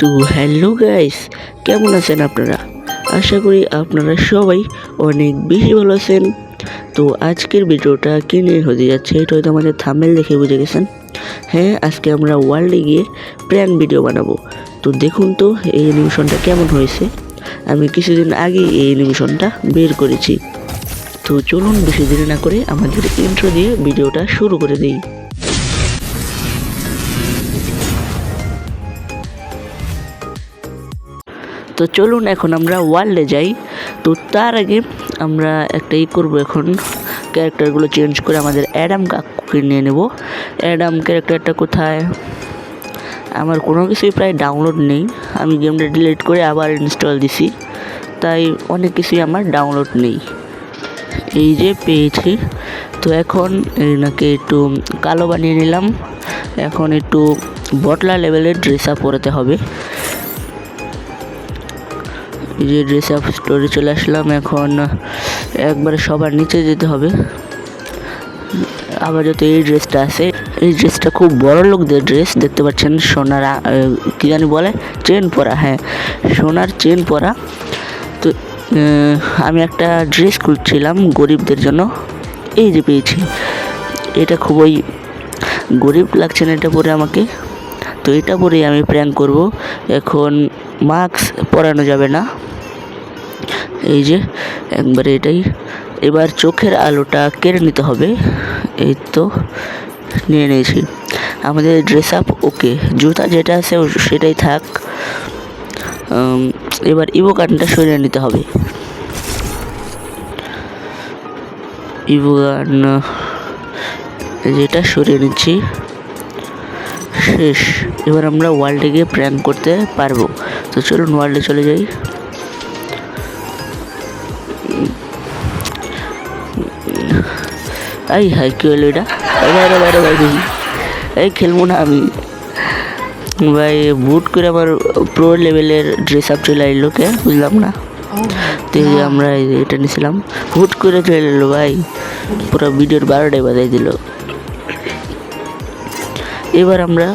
তো hello guys, কেমন আছেন আপনারা? আশা করি আপনারা সবাই অনেক বেশি ভালো আছেন। তো আজকের ভিডিওটা কি নিয়ে হতে যাচ্ছে, এটা হয়তো আমাদের থামেল দেখে বুঝে গেছেন। হ্যাঁ আজকে আমরা ওয়ার্ল্ডে গিয়ে প্র্যাঙ্ক ভিডিও বানাবো। তো দেখুন তো, এই অ্যানিমেশনটা কেমন হয়েছে। আমি কিছুদিন আগে এই অ্যানিমেশনটা বের করেছি। তো চলুন বেশি দেরি না করে আমাদের ইন্ট্রো দিয়ে ভিডিওটা শুরু করে দিই। তো চলুন এখন আমরা ওয়ার্ল্ডে যাই। তো তার আগে আমরা একটা ই করব এখন। ক্যারেক্টারগুলো চেঞ্জ করে আমাদের অ্যাডাম কাকুকে নিয়ে নেব। অ্যাডাম ক্যারেক্টারটা কোথায়? আমার কোনো কিছুই প্রায় ডাউনলোড নেই। আমি গেমটা ডিলিট করে আবার ইনস্টল দিছি। তাই অনেক কিছুই আমার ডাউনলোড নেই। এই যে পেয়েছি। তো এখন এনাকে একটু কালো বানিয়ে নিলাম। এখন একটু বটলা লেভেলের ড্রেস আপ পরাতে হবে। যে ড্রেস আপ স্টোরে চলে আসলাম, এখন একবারে সবার নিচে যেতে হবে। আবার যত এই ড্রেসটা আছে, এই ড্রেসটা খুব বড় লোকদের ড্রেস দেখতে পাচ্ছেন সোনার কি জানি বলে? চেন পরা হ্যাঁ সোনার চেন পরা। তো আমি একটা ড্রেস খুঁজছিলাম গরিবদের জন্য, এই যে পেয়েছি। এটা খুবই গরিব লাগছে না এটা পরে আমাকে। তো এটা পরেই আমি প্র্যাঙ্ক করব। এখন মাস্ক পরানো যাবে না। এই যে, একবারে এটাই। এবার চোখের আলোটা কেড়ে নিতে হবে। এই তো, নিয়ে নিয়েছি। আমাদের ড্রেস আপ ওকে জুতা যেটা আছে সেটাই থাক। এবার ইভো গানটা সরিয়ে নিতে হবে। ইভো গান যেটা সরিয়ে নিচ্ছি, শেষ। এবার আমরা ওয়ার্ল্ডে গিয়ে প্র্যাঙ্ক করতে পারব। তো চলুন ওয়ার্ল্ডে চলে যাই। এই, হাই, কি হলো এটা? বাইরে বাইরে এই, খেলব না আমি। ভাই বুট করে আমার প্রো লেভেলের ড্রেস আপ চলে এলো কে? বুঝলাম না। তো আমরা এটা নিয়েছিলাম হুট করে চলে এলো, ভাই। পুরো ভিডিওর বারোটায় বাজাই দিল। এবার আমরা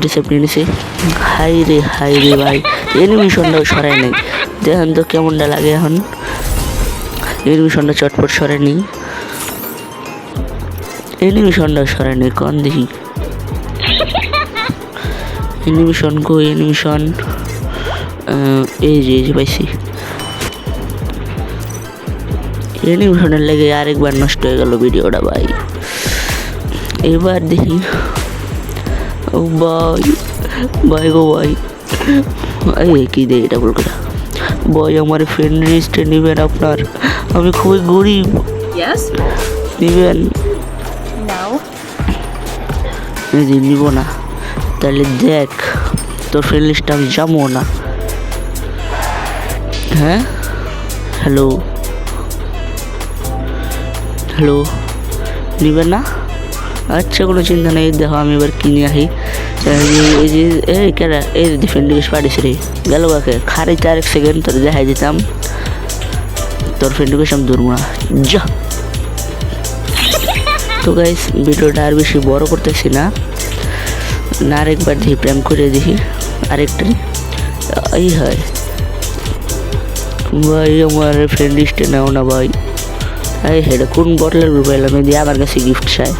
ড্রেস হাই রে হাই রে, ভাই। এনিমেশনটাও সরাই নেই। দেখেন তো কেমনটা লাগে এখন। এনিমেশনটা চটপট সরাই নেই এনিমেশনটা সরাই নেই কন দেখি। এনিমেশন গো এনিমেশন এই যে এই যে পাইছি। এনিমেশনের লেগে আরেকবার নষ্ট হয়ে গেল ভিডিওটা ভাই। এবার দেখি। ও ভাই ভাই গো ভাই। এই কি দে এটা বল করে ভাই আমার ফ্রেন্ড লিস্টে নেবেন আপনার। আমি খুবই গরিব? নেবেন. এই যে নিব না, তাহলে দেখ, তোর ফ্রেন্ড লিস্টে আমি যাব না। হ্যাঁ? হ্যালো হ্যালো নিবে না? আচ্ছা কোনো চিন্তা নেই, দেখো আমি এবার কিনে আসি। এই যে- এই যে, এই ডিফেন্ড ডিফেন্স পাঠিয়েছে রে, গেল কাকে? চার এক সেকেন্ড তোর দেখাই দিতাম। তোর ফ্রেন্ডকে আমি ধরবো না। যা। তো গাইস ভিডিওটা আর বেশি বড় করতেছি না। না আরেকবার দেখি প্রেম করে দেখি। আরেকটা এই হয়। ভাই আমার ফ্রেন্ড লিস্টে নাও না ভাই। এই হেডে কোন বটলের পাইলাম এই দিয়ে আমার কাছে গিফট চাই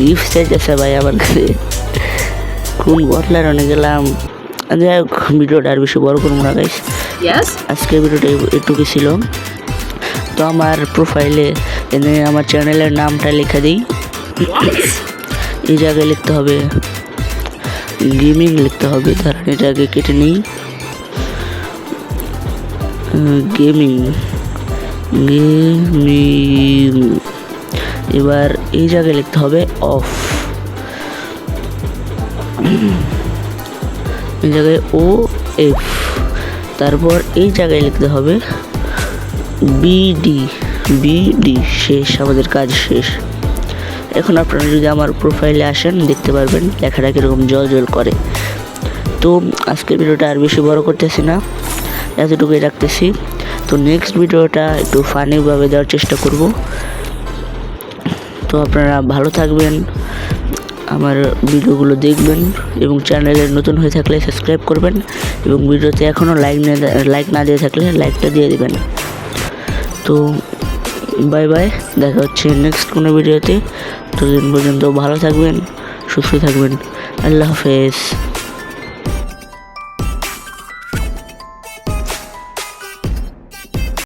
গিফট চাইতেছে ভাই আমার কাছে। কোন বটলার অনেক গেলাম? যাই হোক ভিডিওটা আর বেশি বড় করব না গাইস? আজকের ভিডিওটা এটুকু ছিল। তো আমার প্রোফাইলে এনে আমার চ্যানেলের নামটা লিখে দিই। এই জায়গায় লিখতে হবে। গেমিং লিখতে হবে। ধরেন এটা আগে কেটে নিই। গেমিং গেমিং এবার এই জায়গায় লিখতে হবে অফ এই জায়গায় ও এফ তারপর এই জায়গায় লিখতে হবে বিডি বিডি, শেষ, আমাদের কাজ শেষ। এখন আপনারা যদি আমার প্রোফাইলে আসেন, দেখতে পারবেন লেখাটা কীরকম জল জল করে। তো আজকের ভিডিওটা আর বেশি বড় করতেছি না, এতটুকুই রাখতেছি। তো নেক্সট ভিডিওটা একটু ফানিভাবে দেওয়ার চেষ্টা করব। তো আপনারা ভালো থাকবেন, আমার ভিডিওগুলো দেখবেন এবং চ্যানেলে নতুন হয়ে থাকলে সাবস্ক্রাইব করবেন এবং ভিডিওতে এখনও লাইক না লাইক না দিয়ে থাকলে লাইকটা দিয়ে দেবেন। তো বাই বাই, দেখা হচ্ছে নেক্সট কোনো ভিডিওতে। ততদিন পর্যন্ত ভালো থাকবেন, সুস্থ থাকবেন। আল্লাহ হাফেজ।